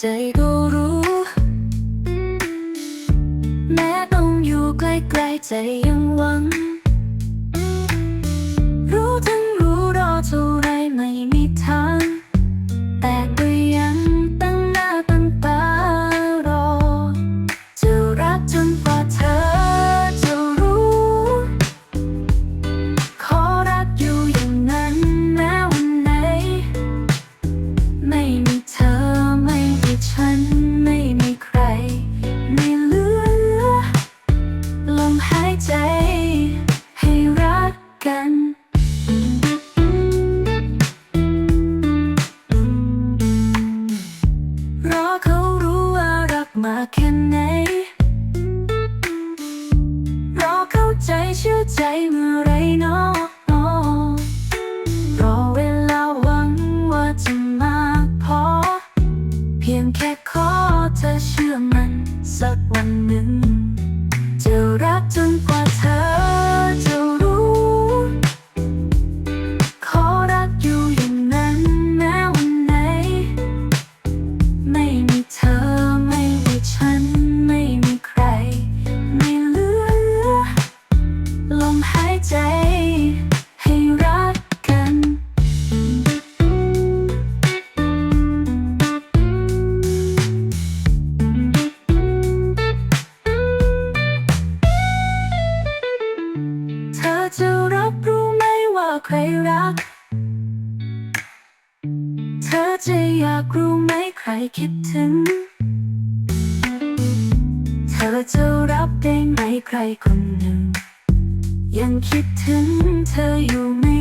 จก็รู้ แม้ต้องอยู่ใกล้ๆใจยังหวัง มากแค่ไหนรอเข้าใจเชื่อใจเมื่อไรเนาะรอเวลาหวังว่าจะมากพอ เพียงแค่ ลมหายใจให้รักกัน เธอจะรับรู้ไหมว่าใครรัก เธอจะอยากรู้ไหมใครคิดถึง เธอจะรับได้ไหมใครคนหนึ่ง ยังคิดถึงเธออยู่ไม่รู้